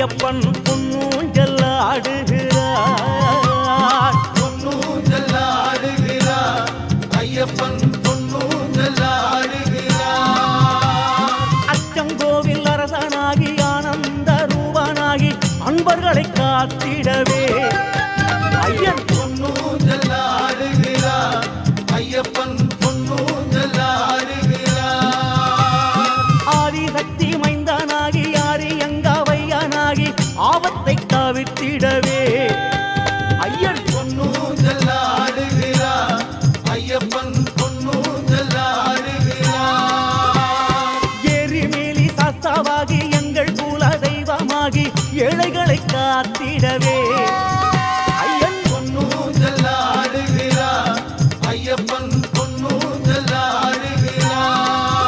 ஐயப்பன் பொன்னூஞ்சல் ஆடுகிறார். பொன்னூஞ்சல் ஆடுகிறார். ஐயப்பன் பொன்னூஞ்சல் ஆடுகிறார். அச்சங்கோவில் அரசனாகி ஆனந்த ரூபனாகி அன்பர்களை காத்திடவே காத்திடவே ஐயன் பொன்னூஞ்சல் ஆடுகிறார் ஐயப்பன் பொன்னூஞ்சல் ஆடுகிறார்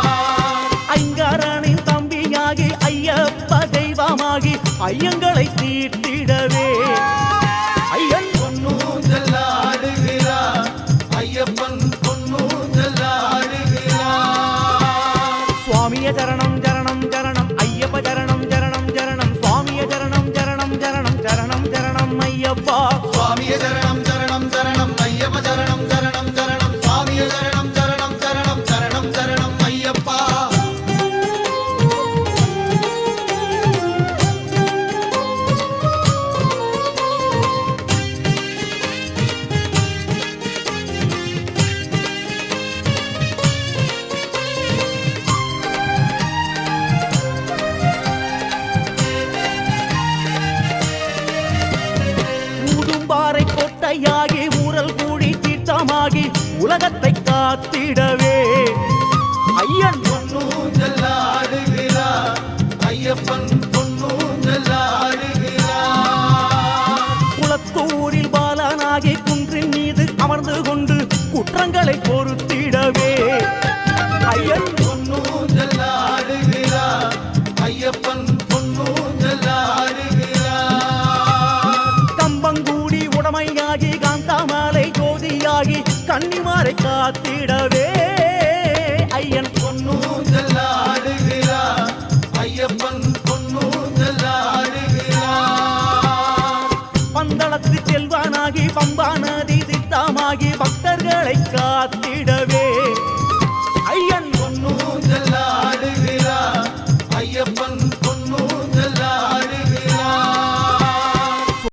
ஐங்காரனின் தம்பியாகி ஐயப்ப தெய்வமாகி ஐயங்களை தீர்த்திடவே ஐயன் பொன்னூஞ்சல் ஆடுகிறார் ஐயப்பன் பொன்னூஞ்சல் ஆடுகிறார் சுவாமிய சரணம் ஐயப்பா சுவாமிய கொட்டையாகி ஊரல் கூடி தீர்த்தமாகி உலகத்தை காத்திடவே. ஐயன் ஐயப்பன் குளத்தூரில் பாலனாகி குன்றின் மீது அமர்ந்து கொண்டு குற்றங்களை பொறுத்திடவே. ஐயன் உடமையாகி காந்தாமலை ஜோதியாகி கன்னிமாரை காத்திடவே. ஐயன் பொன்னூஞ்சல் ஆடுகிறார் ஐயப்பன் பொன்னூஞ்சல் ஆடுகிறார் பந்தளத்து செல்வானாகி பம்பா நதி சித்தமாகி பக்தர்களை காத்திட